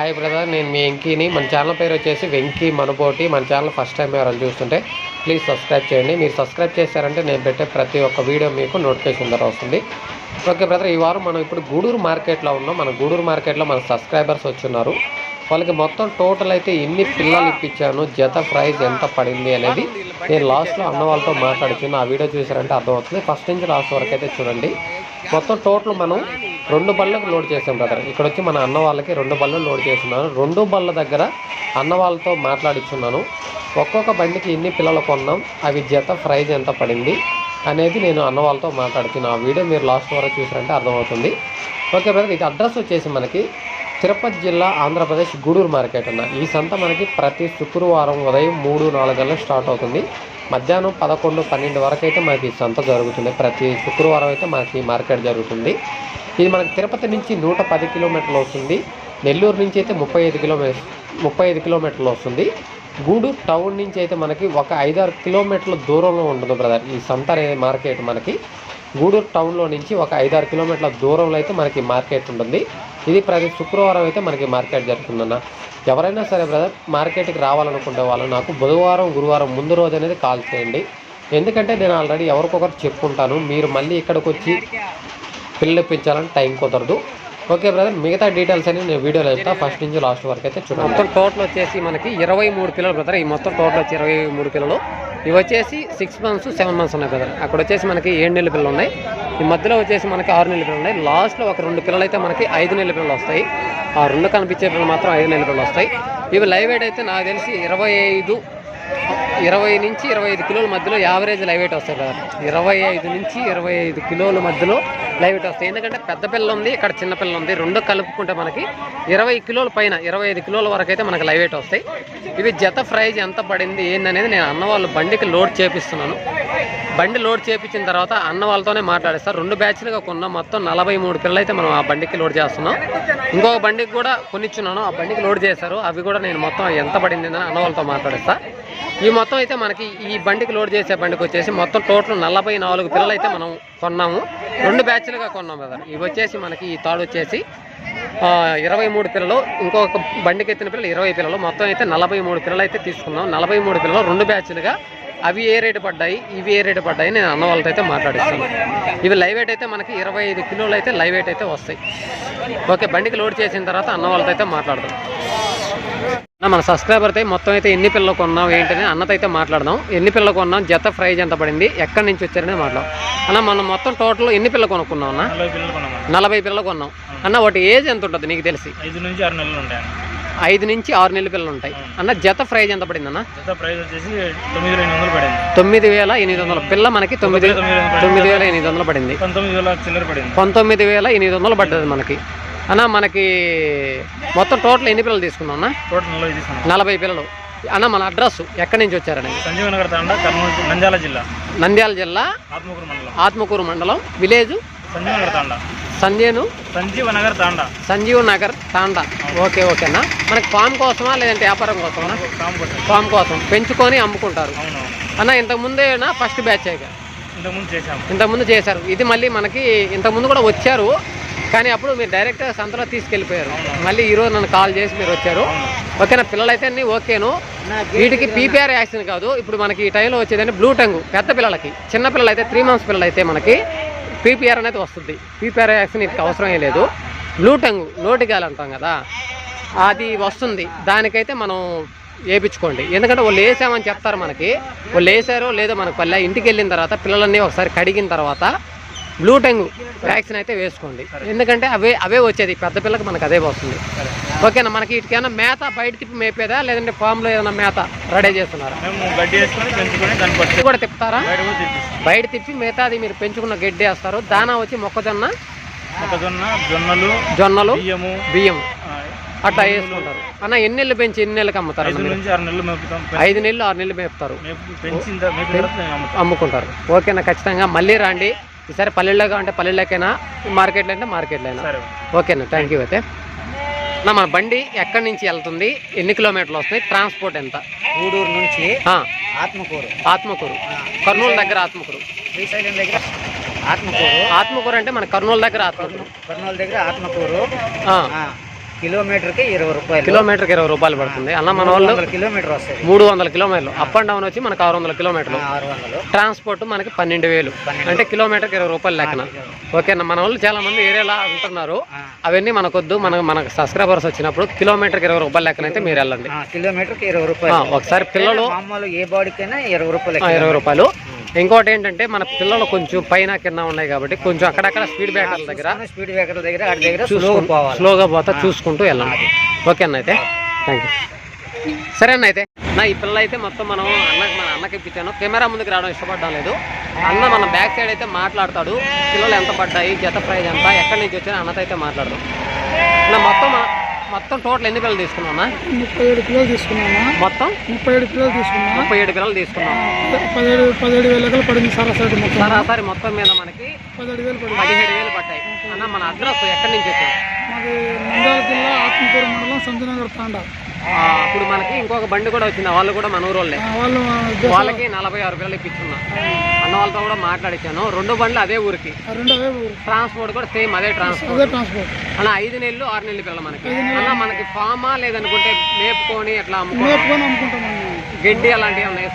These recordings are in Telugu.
హాయ్ బ్రదర్ నేను మీ వెంకీని. మన ఛానల్ పేరు వచ్చేసి వెంకీ మనపోటి. మన ఛానల్ ఫస్ట్ టైం ఎవరైనా చూస్తుంటే ప్లీజ్ సబ్స్క్రైబ్ చేయండి. మీరు సబ్స్క్రైబ్ చేశారంటే నేను పెట్టే ప్రతి ఒక్క వీడియో మీకు నోటిఫికేషన్ ద్వారా వస్తుంది. ఓకే బ్రదర్ ఈ వారం మనం ఇప్పుడు గూడూరు మార్కెట్లో ఉన్నాం. మన గూడూరు మార్కెట్లో మన సబ్స్క్రైబర్స్ వచ్చున్నారు. వాళ్ళకి మొత్తం టోటల్ అయితే ఎన్ని పిల్లలు ఇప్పించాను జత ప్రైస్ ఎంత పడింది అనేది నేను లాస్ట్లో అన్న వాళ్ళతో మాట్లాడుతున్నా. ఆ వీడియో చూసారంటే అర్థమవుతుంది. ఫస్ట్ నుంచి లాస్ట్ వరకు అయితే చూడండి. మొత్తం టోటల్ మనం రెండు బళ్ళకు లోడ్ చేసాం బ్రదర్ ఇక్కడ వచ్చి మన అన్న వాళ్ళకి రెండు బళ్ళు లోడ్ చేస్తున్నాను. రెండు బళ్ళ దగ్గర అన్న వాళ్ళతో మాట్లాడిస్తున్నాను ఒక్కొక్క బండికి ఎన్ని పిల్లలు కొన్నాం. అవి జత ప్రైజ్ ఎంత పడింది అనేది నేను అన్న వాళ్ళతో మాట్లాడుతున్నాను ఆ వీడియో మీరు లాస్ట్ వరకు చూసారంటే అర్థమవుతుంది. ఓకే బ్రదర్ ఇక అడ్రస్ వచ్చేసి మనకి తిరుపతి జిల్లా ఆంధ్రప్రదేశ్ గూడూరు మార్కెట్ అన్న. ఈ సంత మనకి ప్రతి శుక్రవారం ఉదయం మూడు నాలుగు గంటలకు స్టార్ట్ అవుతుంది. మధ్యాహ్నం పదకొండు పన్నెండు వరకు అయితే మనకి సంత జరుగుతుంది. ప్రతి శుక్రవారం అయితే మనకి మార్కెట్ జరుగుతుంది. ఇది మనకి తిరుపతి నుంచి నూట పది కిలోమీటర్లు వస్తుంది. నెల్లూరు నుంచి అయితే ముప్పై ఐదు కిలోమీటర్ ముప్పై ఐదు కిలోమీటర్లు వస్తుంది. గూడూరు టౌన్ నుంచి అయితే మనకి ఒక ఐదారు కిలోమీటర్ల దూరంలో ఉంటుంది బ్రదర్. ఈ సంత అనే మార్కెట్ మనకి గూడూరు టౌన్లో నుంచి ఒక ఐదారు కిలోమీటర్ల దూరంలో అయితే మనకి మార్కెట్ ఉంటుంది. ఇది ప్రతి శుక్రవారం అయితే మనకి మార్కెట్ జరుగుతుందన్న. ఎవరైనా సరే బ్రదర్ మార్కెట్కి రావాలనుకుంటే వాళ్ళు నాకు బుధవారం గురువారం ముందు రోజు అనేది కాల్ చేయండి. ఎందుకంటే నేను ఆల్రెడీ ఎవరికొకరు చెప్పుకుంటాను. మీరు మళ్ళీ ఇక్కడికి వచ్చి పిల్లలు పెంచాలని టైం కుదరదు. ఓకే బ్రదర్ మిగతా డీటెయిల్స్ అని నేను వీడియోలో చెప్తా. ఫస్ట్ నుంచి లాస్ట్ వరకు అయితే చూడండి. మొత్తం టోటల్ వచ్చేసి మనకి ఇరవై మూడు పిల్లలు బ్రదర్. ఈ మొత్తం టోటల్ వచ్చి ఇరవై మూడు పిల్లలు. ఇవి వచ్చేసి సిక్స్ మంత్స్ సెవెన్ మంత్స్ ఉన్నాయి బ్రదర్. అక్కడ వచ్చేసి మనకి ఏడు నెలల పిల్లలు ఉన్నాయి. ఈ మధ్యలో వచ్చేసి మనకి ఆరు నెలల పిల్లలు ఉన్నాయి. లాస్ట్లో ఒక రెండు పిల్లలు అయితే మనకి ఐదు నెలల పిల్లలు వస్తాయి. ఆ రెండు కనిపించే పిల్లలు మాత్రం ఐదు నెలల పిల్లలు వస్తాయి. ఇవి లైవ్ వెయిట్ అయితే నాకు తెలిసి ఇరవై ఐదు ఇరవై నుంచి ఇరవై ఐదు కిలోల మధ్యలో యావరేజ్ లైవ్ వెయిట్ వస్తాయి కదా. ఇరవై ఐదు నుంచి ఇరవై ఐదు కిలోల మధ్యలో లైవ్ వెయిట్ వస్తాయి. ఎందుకంటే పెద్ద పిల్ల ఉంది ఇక్కడ చిన్న పిల్ల ఉంది. రెండు కలుపుకుంటే మనకి ఇరవై కిలోల పైన ఇరవై ఐదు కిలోల వరకు అయితే మనకి లైవ్ వెయిట్ వస్తాయి. ఇవి జత ప్రైజ్ ఎంత పడింది ఏందనేది నేను అన్న వాళ్ళు బండికి లోడ్ చేపిస్తున్నాను. బండి లోడ్ చేపించిన తర్వాత అన్న వాళ్ళతోనే మాట్లాడిస్తారు రెండు బ్యాచ్లుగా కొన్న. మొత్తం నలభై మూడు పిల్లలు అయితే మనం ఆ బండికి లోడ్ చేస్తున్నాం. ఇంకొక బండికి కూడా కొనిచ్చున్నాను. ఆ బండికి లోడ్ చేశారు. అవి కూడా నేను మొత్తం ఎంత పడింది అని అన్న వాళ్ళతో ఈ మొత్తం అయితే మనకి ఈ బండికి లోడ్ చేసే బండికి వచ్చేసి మొత్తం టోటల్ నలభై నాలుగు పిల్లలు అయితే మనం కొన్నాము. రెండు బ్యాచ్లుగా కొన్నాం కదా ఇవి వచ్చేసి మనకి ఈ తాడు వచ్చేసి ఇరవై మూడు పిల్లలు ఇంకొక బండికి ఎత్తిన పిల్లలు ఇరవై పిల్లలు. మొత్తం అయితే నలభై మూడు పిల్లలు అయితే తీసుకున్నాం. నలభై మూడు పిల్లలు రెండు బ్యాచ్లుగా. అవి ఏ రేటు పడ్డాయి? ఇవి ఏ రేటు పడ్డాయి? నేను అన్న వాళ్ళతో అయితే మాట్లాడిస్తాను. ఇవి లైవ్ వెయిట్ అయితే మనకి ఇరవై ఐదు కిలోలు అయితే లైవ్ వెయిట్ అయితే వస్తాయి. ఓకే బండికి లోడ్ చేసిన తర్వాత అన్న వాళ్ళతో అయితే మాట్లాడదాం. మన సబ్స్క్రైబర్ అయితే మొత్తం అయితే ఎన్ని పిల్లలు కొన్నాం ఏంటని అన్నతో అయితే మాట్లాడదాం. ఎన్ని పిల్లలు కొన్నాం జత ప్రైజ్ ఎంత పడింది ఎక్కడి నుంచి వచ్చారని మాట్లాడదాం. అన్న మనం మొత్తం టోటల్ ఎన్ని పిల్లలు కొనుక్కున్నాం అన్న? నలభై పిల్లలు కొన్నాం అన్న. వాటి ఏజ్ ఎంత ఉంటుంది నీకు తెలిసి? ఐదు నుంచి ఆరు నెలలు ఉంటాయి ఐదు నుంచి ఆరు నెలల పిల్లలు ఉంటాయి. అన్న జత ప్రైజ్ ఎంత పడింది అన్న? తొమ్మిది వేల ఎనిమిది వందలు పిల్ల మనకి తొమ్మిది తొమ్మిది వేల ఎనిమిది వందలు పడింది. పంతొమ్మిది వేల చిల్లర పడింది. పంతొమ్మిది వేల ఎనిమిది వందలు పడ్డది మనకి. అన్న మనకి మొత్తం టోటల్ ఎన్ని పిల్లలు తీసుకున్నాం అన్న? టోటల్ నలభై తీసుకున్నాం. నలభై పిల్లలు. అన్న మన అడ్రస్ ఎక్కడి నుంచి వచ్చారని సంజీవ నగర్ తాండా కర్నూలు నంద్యాల జిల్లా. నంద్యాల జిల్లా ఆత్మకూరు మండలం. ఆత్మకూరు మండలం. విలేజ్? సంజీవ నగర్ తాండా. సంజేను? సంజీవ నగర్ తాండా. సంజీవ్ నగర్ తాండా. ఓకే ఓకేనా మనకి ఫామ్ కోసమా లేదంటే వ్యాపారం కోసమా ఫామ్ కోసం. పెంచుకొని అమ్ముకుంటారు. అన్న ఇంతకు ముందేనా ఫస్ట్ బ్యాచ్ ఇంతకుముందు చేశారు. ఇది మళ్ళీ మనకి ఇంతకుముందు కూడా వచ్చారు. కానీ అప్పుడు మీరు డైరెక్ట్గా సంతలో తీసుకెళ్ళిపోయారు. మళ్ళీ ఈరోజు నన్ను కాల్ చేసి మీరు వచ్చారు. ఓకేనా? పిల్లలు అయితే అన్ని ఓకేను. వీటికి పీపీఆర్ యాక్సిన్ కాదు. ఇప్పుడు మనకి ఈ టైంలో వచ్చేదంటే బ్లూ టంగ్ పెద్ద పిల్లలకి. చిన్న పిల్లలు అయితే త్రీ మంత్స్ పిల్లలు అయితే మనకి పీపీఆర్ అనేది వస్తుంది. పీపీఆర్ యాక్సిన్ ఇది అవసరం లేదు. బ్లూ టంగ్ నోటిగాలి అంటాం కదా అది వస్తుంది. దానికైతే మనం వేయించుకోండి. ఎందుకంటే వాళ్ళు వేసామని చెప్తారు మనకి. వాళ్ళు వేసారో లేదో మనకు పల్లె ఇంటికి వెళ్ళిన తర్వాత పిల్లలన్నీ ఒకసారి కడిగిన తర్వాత బ్లూ టంగ్ వ్యాక్సిన్ అయితే వేసుకోండి. ఎందుకంటే అవే అవే వచ్చేది. పెద్ద పిల్లకి మనకు అదే వస్తుంది. ఓకేనా? మనకి వీటికైనా మేత బయట తిప్పి మేపేదా? లేదంటే ఫామ్లో ఏదైనా మేత రెడీ చేస్తున్నారా? గడ్డి కూడా తిప్పుతారా? బయట తిప్పి మిగతాది మీరు పెంచుకున్న గడ్డి వేస్తారు. దానా వచ్చి మొక్కజొన్న? మొక్కజొన్న జొన్నలు జొన్నలు బియ్యము. అట్లా వేసుకుంటారు. అన్న ఎన్ని నెలలు పెంచి ఎన్ని నెలలకు అమ్ముతారు ఐదు నెలలు ఆరు నెలలు మేపుతారు. అమ్ముకుంటారు. ఓకేనా? ఖచ్చితంగా మళ్ళీ రండి. ఈసారి పల్లెల్లో అంటే పల్లెల్లోకైనా మార్కెట్లో అంటే మార్కెట్లో అయినా సరే. ఓకేనా థ్యాంక్ యూ అయితే. నా మన బండి ఎక్కడి నుంచి వెళ్తుంది? ఎన్ని కిలోమీటర్లు వస్తుంది? ట్రాన్స్పోర్ట్ ఎంత? గూడూరు నుంచి ఆత్మకూరు. ఆత్మకూరు. కర్నూలు దగ్గర ఆత్మకూరు. శ్రీశైలం దగ్గర ఆత్మకూరు. ఆత్మకూరు అంటే మన కర్నూలు దగ్గర ఆత్మకూరు. కర్నూలు దగ్గర ఆత్మకూరు. కిలోమీటర్కి ఇరవై రూపాయలు. కిలోమీటర్కి ఇరవై రూపాయలు పడుతుంది. అన్న మన వాళ్ళు కిలోమీటర్ వస్తుంది మూడు వందల కిలోమీటర్లు. అప్ అండ్ డౌన్ వచ్చి మనకు ఆరు వందల కిలోమీటర్లు. ఆరు వందలు. ట్రాన్స్పోర్ట్ మనకి పన్నెండు వేలు. అంటే కిలోమీటర్కి ఇరవై రూపాయలు లెక్కన. ఓకేనా? మన వాళ్ళు చాలా మంది ఏరియాలో ఉంటున్నారు ఆ, అవన్నీ మనకొద్దు. మన మనకు సబ్స్క్రైబర్స్ వచ్చినప్పుడు కిలోమీటర్కి ఇరవై రూపాయలు లెక్కన అయితే మీరు వెళ్ళండి. కిలోమీటర్కి ఇరవై రూపాయలు. ఒకసారి పిల్లలు మామూలు ఏ బాడీకైనా ఇరవై రూపాయలు ఇరవై రూపాయలు. ఇంకోటి ఏంటంటే మన పిల్లలు కొంచెం పైన కింద ఉన్నాయి కాబట్టి కొంచెం అక్కడక్కడ స్పీడ్ బ్రేకర్ల దగ్గర స్పీడ్ బ్రేకర్ దగ్గర అటు దగ్గర స్లోగా పోతా చూసుకుంటూ వెళ్ళండి. ఓకే అన్న అయితే? థ్యాంక్ యూ సరే అన్న అయితే? నా ఈ పిల్ల అయితే మొత్తం మనం అన్నకి మన అన్నకి ఇప్పించాను. కెమెరా ముందుకు రావడం ఇష్టపడడం లేదు. అన్న మన బ్యాక్ సైడ్ అయితే మాట్లాడతాడు. పిల్లలు ఎంత పడ్డాయి జత ప్రైజ్ ఎంత ఎక్కడి నుంచి వచ్చాను అన్నతో అయితే మాట్లాడదాం. నా మొత్తం మొత్తం టోటల్ ఎన్ని పిల్లలు తీసుకున్నాం? ముప్పై ఏడు పిల్లలు తీసుకున్నామా? మొత్తం? ముప్పై ఏడు పిల్లలు తీసుకున్నా ముప్పై ఏడు పిల్లలు తీసుకున్నాం. పదిహేడు పదిహేడు వేల లెక్కలు పడింది సరాసరి మొత్తం. సరాసరి మొత్తం మీద మనకి పదిహేడు వేలు పడింది. పదిహేడు వేలు పడ్డాయి. అన్న మన అడ్రస్ ఎక్కడి నుంచి వచ్చాం మాది నంద్యాల జిల్లా ఆత్మకూరు మండలం సంజనగర్ తాండా. ఆ, ఇప్పుడు మనకి ఇంకొక బండి కూడా వచ్చింది. వాళ్ళు కూడా మన ఊరోళ్ళే. వాళ్ళకి నలభై ఆరు పిల్లలు ఇప్పించున్నా అన్న వాళ్ళతో కూడా మాట్లాడించాను రెండు బండ్లు అదే ఊరికి. ట్రాన్స్పోర్ట్ కూడా సేమ్ అదే ట్రాన్స్పోర్ట్. అన్న ఐదు నెలలు ఆరు నెలలు పిల్లలు మనకి. అన్న మనకి ఫామా లేదనుకుంటే మేపుకొని అమ్ముకుంటామన్నా గడ్డి అలాంటివి ఏమైనా ఏం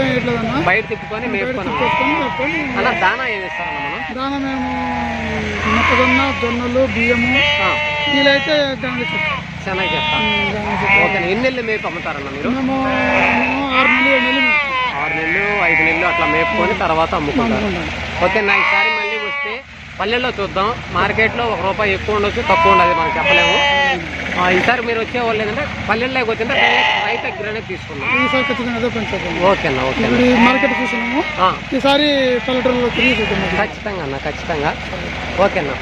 వేయట్లేదన్నా బయట తిప్పుకొని మేపుకొని అన్న దానా ఏమి ఇస్తారన్న మనం? దాన మేము మొక్కజొన్న జొన్నలు బియ్యము వీలైతే గంగ గంగ చెట్టు ఓకే ఎన్ని నెలలు మేపు అమ్ముతారన్న మీరు? ఆరు నెలలు. ఆరు నెలలు ఐదు నెలలు అట్లా మేపుకొని తర్వాత అమ్ముకుంటారు. అమ్ముకుంటాం ఓకే నా ఈసారి మళ్ళీ వస్తే పల్లెల్లో చూద్దాం. మార్కెట్లో ఒక రూపాయి ఎక్కువ ఉండొచ్చు తక్కువ ఉండదు మనం చెప్పలేము. ఈసారి మీరు వచ్చే వాళ్ళు ఏంటంటే పల్లెల్లోకి వచ్చింటే రైతు దగ్గరనే తీసుకున్నాం ఈసారి ఖచ్చితంగా అదే పెంచుతాం ఓకేనా ఓకే మార్కెట్ చూసినాము ఈసారి పల్లెటూరులో తిరిగి చూద్దాం. ఖచ్చితంగా అన్న ఖచ్చితంగా. ఓకేనా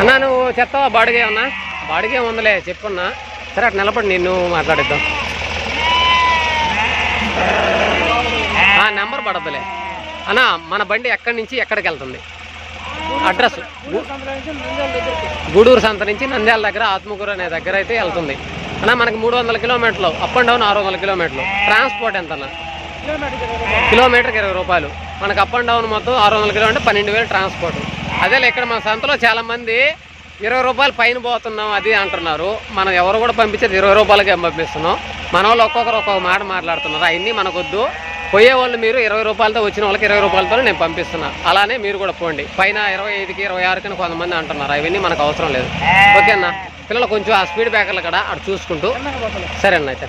అన్నా నువ్వు చెప్తావా బాడిగే అన్నా? బాడిగే ఉందిలే చెప్పున్నా. సరే అటు నిలబడి నిన్ను మాట్లాడిద్దాం. ఆ నెంబర్ పడద్దులే. అన్నా మన బండి ఎక్కడి నుంచి ఎక్కడికి వెళ్తుంది? అడ్రస్. గూడూరు సంత నుంచి నంద్యాల దగ్గర ఆత్మకూరు అనే దగ్గర అయితే వెళ్తుంది. అన్న మనకి మూడు వందల కిలోమీటర్లు అప్ అండ్ డౌన్ ఆరు వందల కిలోమీటర్లు. ట్రాన్స్పోర్ట్ ఎంత అన్న కిలోమీటర్కి ఇరవై రూపాయలు. మనకి అప్ అండ్ డౌన్ మొత్తం ఆరు వందల కిలోమీటర్ పన్నెండు వేలు ట్రాన్స్పోర్ట్. అదేలే ఇక్కడ మన సంతలో చాలామంది ఇరవై రూపాయలు పైన పోతున్నాం అది అంటున్నారు. మనం ఎవరు కూడా పంపించేది ఇరవై రూపాయలకే పంపిస్తున్నాం. మన వాళ్ళు ఒక్కొక్కరు ఒక్కొక్క మాట మాట్లాడుతున్నారు. అవన్నీ మనకొద్దు. పోయే వాళ్ళు మీరు ఇరవై రూపాయలతో వచ్చిన వాళ్ళకి ఇరవై రూపాయలతో నేను పంపిస్తున్నా. అలానే మీరు కూడా పోండి. పైన ఇరవై ఐదుకి ఇరవై ఆరుకి కొంతమంది అంటున్నారు. అవన్నీ మనకు అవసరం లేదు. ఓకేనా పిల్లలు కొంచెం ఆ స్పీడ్ బ్రేకర్లు కూడా అటు చూసుకుంటూ. సరే అన్న అయితే.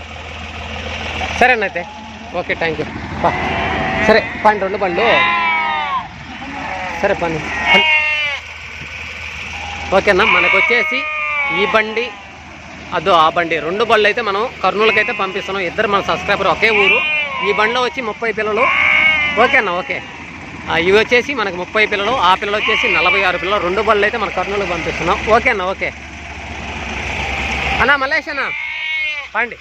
సరే అన్న అయితే. ఓకే థ్యాంక్ యూ సరే పండి రెండు బండ్లు సరే పండి. ఓకేనా? మనకు వచ్చేసి ఈ బండి అదో ఆ బండి. రెండు బళ్ళు అయితే మనం కర్నూలుకి అయితే పంపిస్తున్నాం. ఇద్దరు మన సబ్స్క్రైబర్ ఒకే ఊరు. ఈ బండిలో వచ్చి ముప్పై పిల్లలు. ఓకేనా? ఓకే. ఇవి వచ్చేసి మనకు ముప్పై పిల్లలు ఆ పిల్లలు వచ్చేసి నలభై ఆరు పిల్లలు. రెండు బళ్ళు అయితే మన కర్నూలుకి పంపిస్తున్నాం. ఓకేనా? ఓకే. అన్నా మలేష్ అన్న. పండి.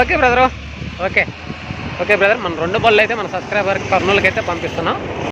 Okay brother. Okay. Okay brother మన రెండు బళ్ళు అయితే మన సబ్స్క్రైబర్ కర్నూలుకి అయితే పంపిస్తున్నాం.